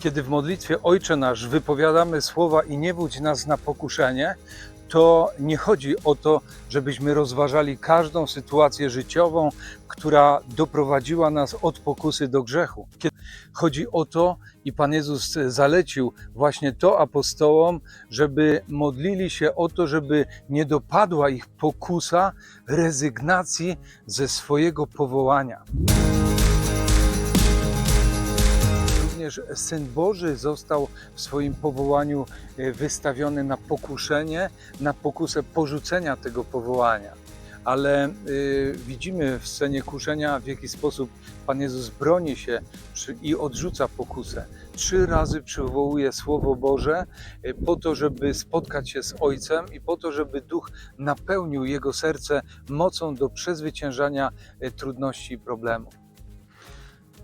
Kiedy w modlitwie Ojcze Nasz wypowiadamy słowa i nie wódź nas na pokuszenie, to nie chodzi o to, żebyśmy rozważali każdą sytuację życiową, która doprowadziła nas od pokusy do grzechu. Chodzi o to, i Pan Jezus zalecił właśnie to apostołom, żeby modlili się o to, żeby nie dopadła ich pokusa rezygnacji ze swojego powołania. Również Syn Boży został w swoim powołaniu e, wystawiony na pokuszenie, na pokusę porzucenia tego powołania. Ale y, widzimy w scenie kuszenia, w jaki sposób Pan Jezus broni się przy, i odrzuca pokusę. Trzy razy przywołuje Słowo Boże y, po to, żeby spotkać się z Ojcem i po to, żeby Duch napełnił jego serce mocą do przezwyciężania y, trudności i problemów.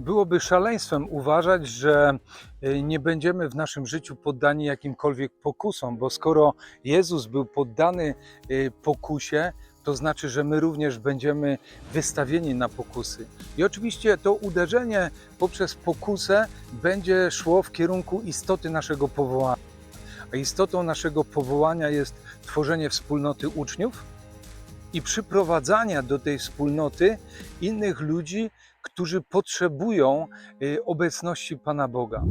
Byłoby szaleństwem uważać, że y, nie będziemy w naszym życiu poddani jakimkolwiek pokusom, bo skoro Jezus był poddany y, pokusie, to znaczy, że my również będziemy wystawieni na pokusy. I oczywiście to uderzenie poprzez pokusę będzie szło w kierunku istoty naszego powołania. A istotą naszego powołania jest tworzenie wspólnoty uczniów i przyprowadzania do tej wspólnoty innych ludzi, którzy potrzebują y, obecności Pana Boga.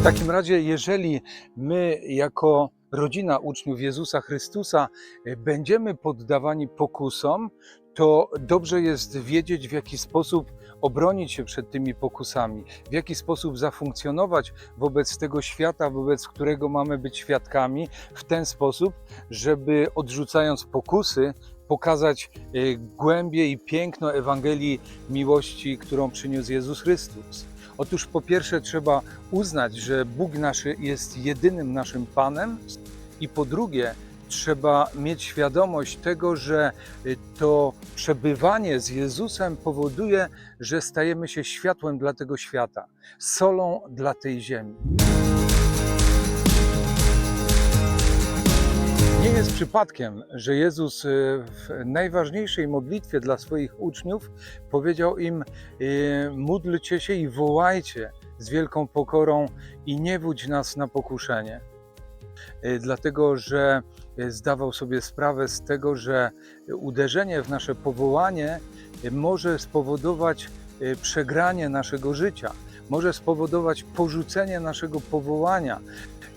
W takim razie, jeżeli my, jako rodzina uczniów Jezusa Chrystusa, y, będziemy poddawani pokusom, to dobrze jest wiedzieć, w jaki sposób obronić się przed tymi pokusami, w jaki sposób zafunkcjonować wobec tego świata, wobec którego mamy być świadkami, w ten sposób, żeby odrzucając pokusy, pokazać y, głębię i piękno Ewangelii miłości, którą przyniósł Jezus Chrystus. Otóż po pierwsze trzeba uznać, że Bóg nasz jest jedynym naszym Panem i po drugie trzeba mieć świadomość tego, że y, to przebywanie z Jezusem powoduje, że stajemy się światłem dla tego świata, solą dla tej ziemi. Jest przypadkiem, że Jezus y, w najważniejszej modlitwie dla swoich uczniów powiedział im: y, Módlcie się i wołajcie z wielką pokorą i nie wódź nas na pokuszenie. Y, Dlatego, że zdawał sobie sprawę z tego, że uderzenie w nasze powołanie może spowodować przegranie naszego życia, może spowodować porzucenie naszego powołania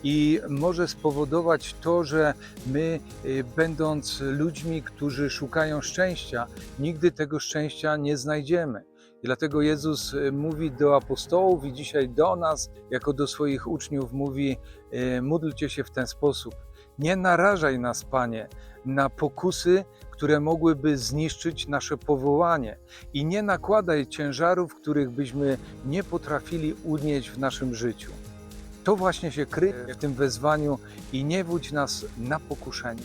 i może spowodować to, że my, y, będąc ludźmi, którzy szukają szczęścia, nigdy tego szczęścia nie znajdziemy. I dlatego Jezus y, mówi do apostołów i dzisiaj do nas, jako do swoich uczniów, mówi: y, módlcie się w ten sposób. Nie narażaj nas, Panie, na pokusy, które mogłyby zniszczyć nasze powołanie, i nie nakładaj ciężarów, których byśmy nie potrafili unieść w naszym życiu. To właśnie się kryje w tym wezwaniu i nie wódź nas na pokuszenie.